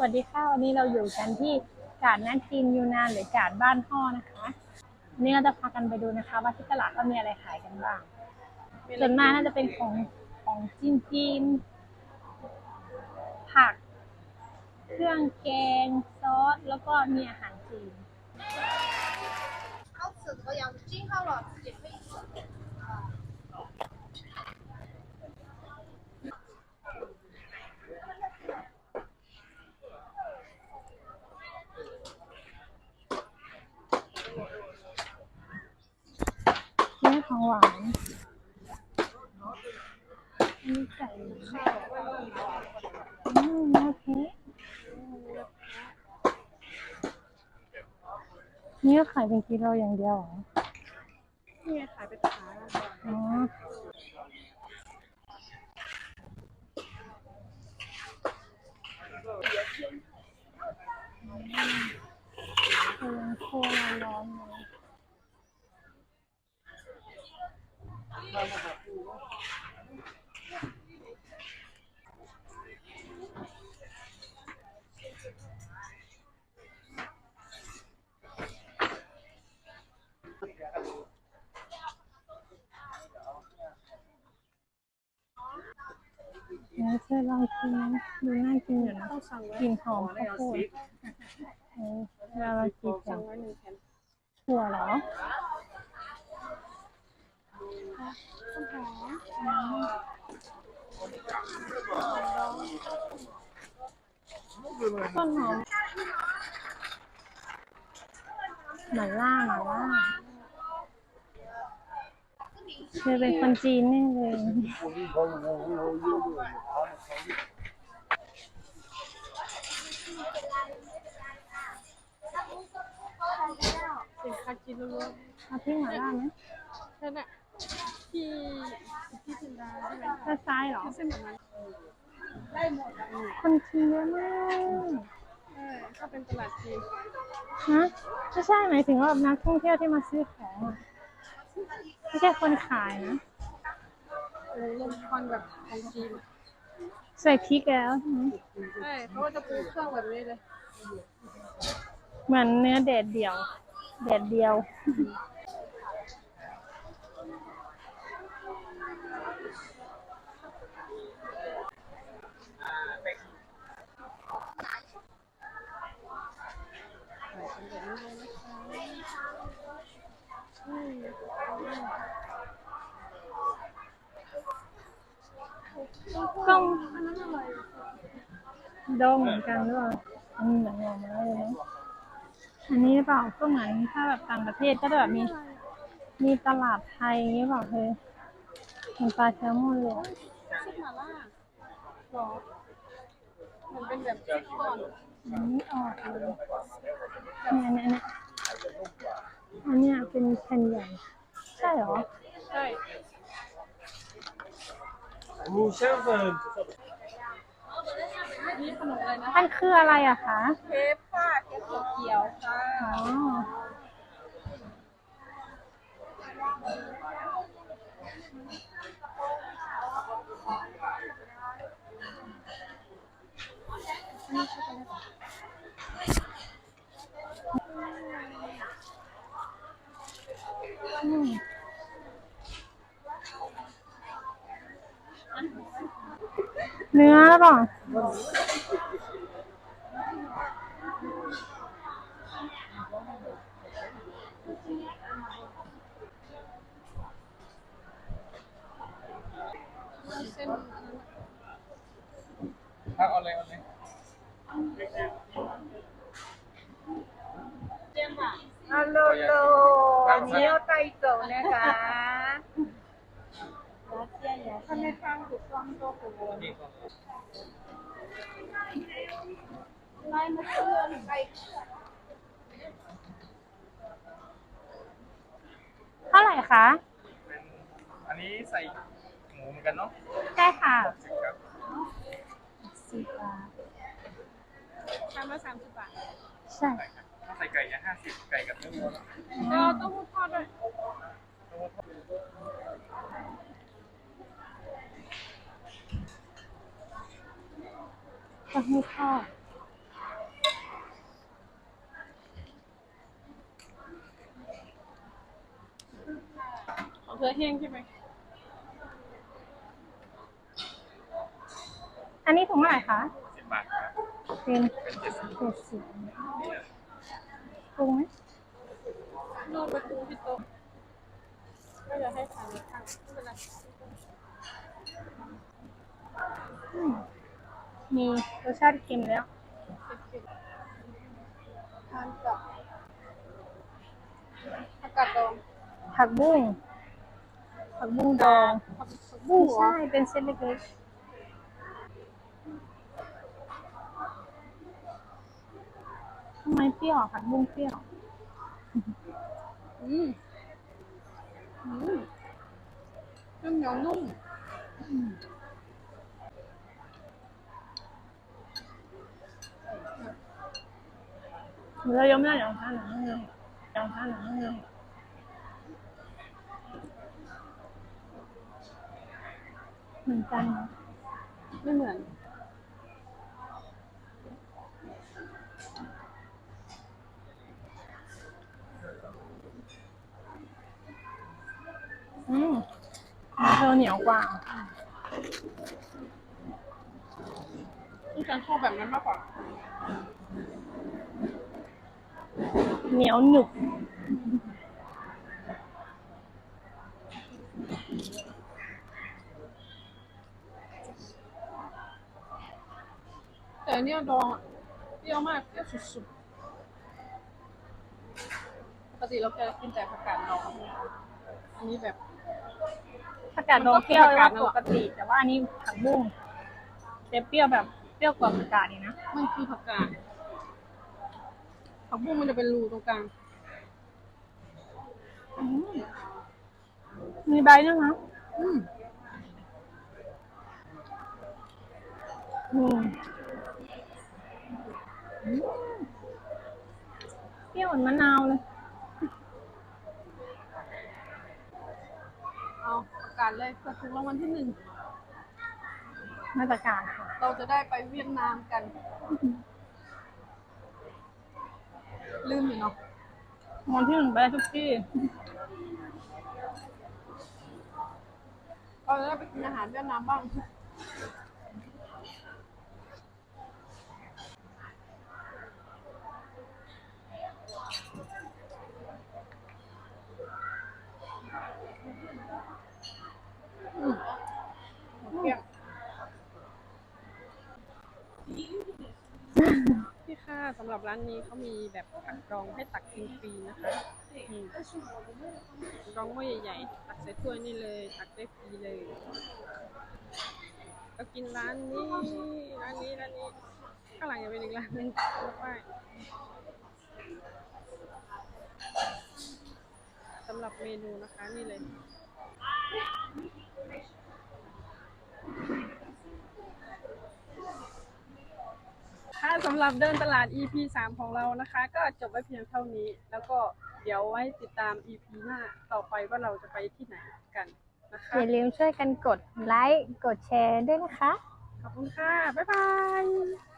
สวัสดีค่ะ วันนี้เราอยู่กันที่กาดนันจีนยูนานหรือกาดบ้านห่อนะคะวันนี้เราจะพากันไปดูนะคะ ว่าที่ตลาดก็มีอะไรขายกันบ้างส่วนมากน่าจะเป็นของของจีนจีนผัก เครื่องแกงซอสแล้วก็มีอาหารจีนื้อเาอากจิ้ นี่ไก่ข้าวอืมโอเคนี่ก็ขายเป็นกิโลอย่างเดียวเหรอนี่ขายเป็นขา อ๋อเออโคตรร้อนเลย งั้นช่ว ยลองชินะดูน่ากินอยู่นะต้อกลิ่นหอมข้าวโพดเออเวลาเรากินกันงไว้หนึ่งแผ่นถั่วเหรอต้นหอมต้นหอมหมาล่าหมาล่าเธอเป็นคนจีนแน่เลย สินค้าจีนล้วนเอาพริกหมาล่าไหมๆนั่นแหละที่ที่จินดาใช่ไหมด้านซ้ายเหรอเส้นแบบนั้นได้หมดอะคนจีนเยอะมากใช่ถ้าเป็นตลาดจีนฮะไม่ใช่หมายถึงว่านักท่องเที่ยวที่มาซื้อของอะไม่ใช่คนขายนะโอ้ลมควันแบบของจีนใส่พริกแล้วใช่ไหมใช่เขาก็จะปูเครื่องแบบนี้เลย เหมือนเนื้อแดดเดียว แดดเดียวก็อันนั้นอร่อยโดงเหมื อันนี้หรือเปล่าก็เหมืนถ้าแบบต่างประเทศก็จะแบบมี มีตลาดไทยนี่เปล่าเธอเป็นปลาแซลมอนเลย ซุปหมาล่าหรอมันเป็นแบบซุปก่อนอันนี้ออกเลยเนเนี่ยเนี่ยอันนี้เป็นแผ่นใหญ่ ใช่หรอ ใช่มูเชลเฟิร์นมันคืออะไรอะคะ เค ค่ะเคฟเขียวค่ะ อ๋อ อืมเนื้อหรือเปล่า เส้น它เอาเลยเอาเลย ฮัลโหลโลเนียวไตโตะนะคะถ้าไม่ฟังถูกต้องก็ถูกนี่ก็ไล่มาเชื่อนไป เท่าไหร่คะ เป็นอันนี้ใส่หมูเหมือนกันเนาะใช่ค่ะสิบครับสิบบาทชามละสามสิบบาท ใช่ถ้าใส่ ไก่เนี่ยห้าสิบไก่กับเนื้อวัวเราต้องพูดทอดด้วยต้องพูดทอดขอเธอเที่งใช่ไหมอันนี้ถุงเท่าไหร่คะสิบบาทครับเป็นเจ็ดสิบ ปรุงไหมโน่นประตูที่โต๊ะไม่อยากให้ทานข้างไม่เป็นไรอืมมีรสชาติเค็มแล้วเก็บๆทานกับอากาศดองผักบุ้งผักบุ้งดองผักบุ้งเหรอใช่เป็นเส้นเล็กๆ ทำไมเปรี้ยวอะผักบุ้งเปรี้ยว อืมอืมเนื้อเหนียวนุ่มเนื้อยมหน้าอย่างท่านหนังเลยอย่างท่านหนังเลยเหมือนกันเนอะไม่เหมือน เธอเหนียวกว่าที่ฉันชอบแบบนั้นมากกว่า เหนียวหนึบแต่อันเนี้ยดองอะเปรี้ยวมากเปรี้ยวสุดๆ ปกติเราจะกินแต่ผักกาดดองอันนี้แบบ ผักกาดดองเปรี้ยวว่าปกติ แต่ว่าอันนี้ผักบุ้งจะเปรี้ยวแบบเปรี้ยวกว่าผักกาดอีกนะมันคือผักกาดผักบุ้งมันจะเป็นรูตรงกลางอืมมีใบด้วยนะอืมอืมอืมเปรี้ยวเหมือนมะนาวเลย เอาประกาศเลยเปิดถูกรางวัลที่หนึ่งมาตรการค่ะเราจะได้ไปเวียดนามกัน ลืมอยู่เนาะมอนที่หนึ่งไปได้ทุกที่ เราจะได้ไปกินอาหารเวียดนามบ้าง อืมเกลี้ยงพี่ค่ะ สำหรับร้านนี้เขามีแบบผักดองให้ตักกินฟรีนะคะนี่ดองหม้อใหญ่ๆ ตักใส่ถ้วยนี่เลย ตักได้ฟรีเลยก็กินร้านนี้ร้านนี้ร้านนี้ข้างหลังยังเป็นอีกร้านนึงยกป้ายสำหรับเมนูนะคะนี่เลย ค่ะ สำหรับเดินตลาด EP 3 ของเรานะคะ ก็จบไว้เพียงเท่านี้ แล้วก็เดี๋ยวไว้ติดตาม EP หน้าต่อไปว่าเราจะไปที่ไหนกันนะคะอย่าลืมช่วยกันกดไลค์ กดแชร์ด้วยนะคะ ขอบคุณค่ะ บ๊ายบาย